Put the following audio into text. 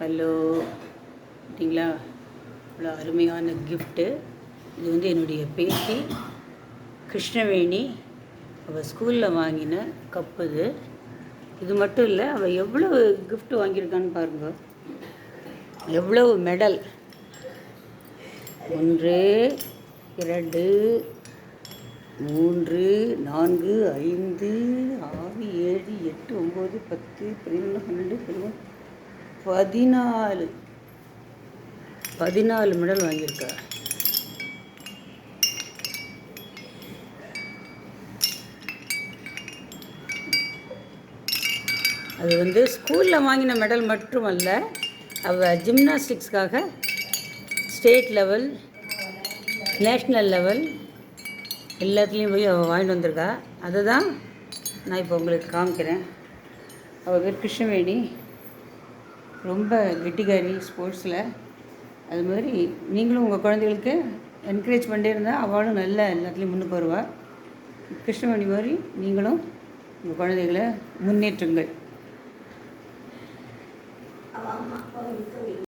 Hello. அப்படிங்களா இவ்வளோ அருமையான கிஃப்ட்டு இது வந்து என்னுடைய பேத்தி கிருஷ்ணவேணி. அவள் ஸ்கூலில் வாங்கின கப்பு இது. இது மட்டும் இல்லை அவள் எவ்வளோ கிஃப்ட் வாங்கியிருக்கான்னு பாருங்க. எவ்வளவு மெடல் ஒன்று இரண்டு மூன்று நான்கு ஐந்து ஆறு ஏழு எட்டு ஒம்பது பத்து பதினொன்று பன்னெண்டு பதிமூணு பதினாலு. பதினாலு மெடல் வாங்கியிருக்கா? அது வந்து ஸ்கூலில் வாங்கின மெடல் மட்டுமல்ல அவள் ஜிம்னாஸ்டிக்ஸ்க்காக ஸ்டேட் லெவல் நேஷ்னல் லெவல் எல்லாத்துலேயும் போய் அவள் வாங்கிட்டு வந்திருக்கா. அதை தான் நான் இப்போ உங்களுக்கு காமிக்கிறேன். அவள் பேர் கிருஷ்ணவேணி. ரொம்ப கெட்டிக்காரி ஸ்போர்ட்ஸில் அது மாதிரி நீங்களும் உங்கள் குழந்தைகளுக்கு என்கரேஜ் பண்ணிட்டே இருந்தால் அவளும் நல்ல எல்லாத்துலேயும் முன்னுக்கு வருவாள் கிருஷ்ணமணி மாதிரி நீங்களும் உங்கள் குழந்தைகளை முன்னேற்றுங்கள்.